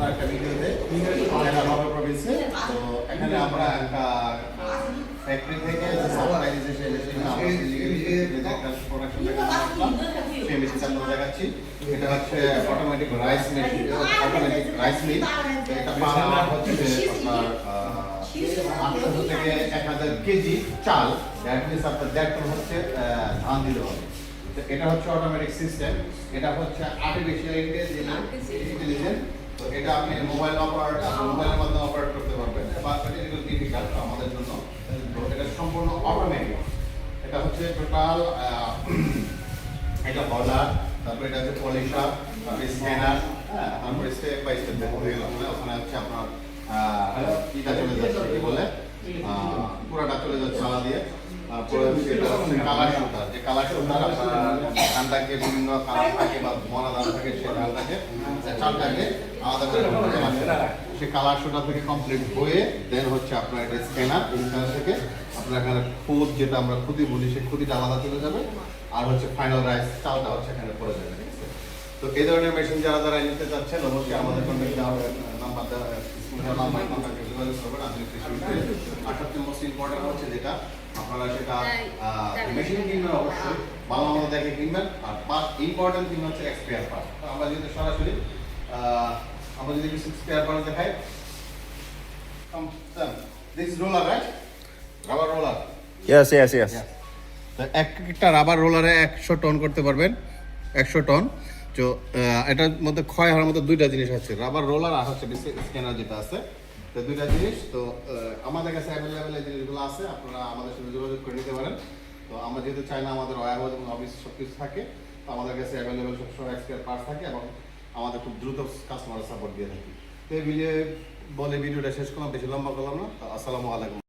কোনো একটা ভিডিওতে প্রভিন্সে তো এখানে আমরা একটা ফ্যাক্টরি থেকে যে সাপ্লাই সেই মেশিন আমরা একটা প্রোডাকশন সেই মেশিনটা আমরা দেখাচ্ছি। এটা হচ্ছে automatic rice machine automatic rice mill এটা পাওয়া হচ্ছে আপনার আটশো থেকে এক হাজার কেজি চাল। দ্যাট মিনস আপনার দেড় টন হচ্ছে আহ, ধান দিতে হবে। তো এটা হচ্ছে অটোমেটিক সিস্টেম এটা হচ্ছে আর্টিফিশিয়াল ইন্টেলিজেন্স তো এটা আপনি মোবাইল অপারেট মোবাইলের মাধ্যমে অপারেট করতে পারবেন। বা এটা ডিফিকাল্ট আমাদের জন্য। এটা সম্পূর্ণ অটোমেটিক এটা হচ্ছে টোটাল এটা বলার তারপরে এটা হচ্ছে পলিশার তারপরে স্ক্যানার তারপরে স্টেপ বাই স্টেপ হয়ে গেল। মানে ওখানে হচ্ছে আপনার ইটা চলে যাচ্ছে কি বলে? পুরাটা চলে যাচ্ছে আলা দিয়ে। তারপরে কালার কালার ধানটাকে বিভিন্ন কালার থাকে বা মরা ধান থাকে সেই ধানটাকে, চালটাকে করে সে কালার শুটার থেকে কমপ্লিট হয়ে দেন হচ্ছে আপনার এটা স্ক্যানার স্ক্যানার থেকে আপনার এখানে খুদ যেটা আমরা খুদি বলি সেই খুদিটা আলাদা চলে যাবে। আর হচ্ছে ফাইনাল রাইস চালটা হচ্ছে এখানে পড়ে যাবে ঠিক আছে? তো এই ধরনের মেশিন যারা যারা নিতে চাচ্ছেন অবশ্যই আমাদের কন্ট্যাক্ট নাম্বার নাম্বার কন্ট্যাক্ট যোগাযোগ করবেন। আপনি আর সবচেয়ে মোস্ট ইম্পর্টেন্ট হচ্ছে যেটা আপনারা সেটা মেশিন কিনবেন অবশ্যই। ভালো মতো দেখে কিনবেন। আর পার্ট ইম্পর্টেন্ট কিনবেন হচ্ছে এক্সপায়ার পার্ট আমরা যদি সরাসরি আহ, আমরা যদি কিছু স্পেয়ার পার্ট দেখাই this roller right rubber roller Yes, yes, yes. তো একটা রাবার রোলারে একশো টন করতে পারবেন একশো টন তো এটার মধ্যে ক্ষয় হওয়ার মতো দুইটা জিনিস আছে রাবার রোলার আর হচ্ছে স্ক্যানার যেটা আছে। তো দুইটা জিনিস তো আমাদের কাছে অ্যাভেলেবেল এই জিনিসগুলো আছে আপনারা আমাদের সাথে যোগাযোগ করে নিতে পারেন। তো আমরা যেহেতু চাই না আমাদের ওয়ার এবং অফিস সব কিছু থাকে তো আমাদের কাছে অ্যাভেলেবেল সবসময় এক্সপায়ার পার্টস থাকে এবং আমাদের খুব দ্রুত কাস্টমার সাপোর্ট দিয়ে থাকি। তো এই ভিডিও বলে ভিডিওটা শেষ করলাম, বেশি লম্বা করলাম না। আসসালামু আলাইকুম।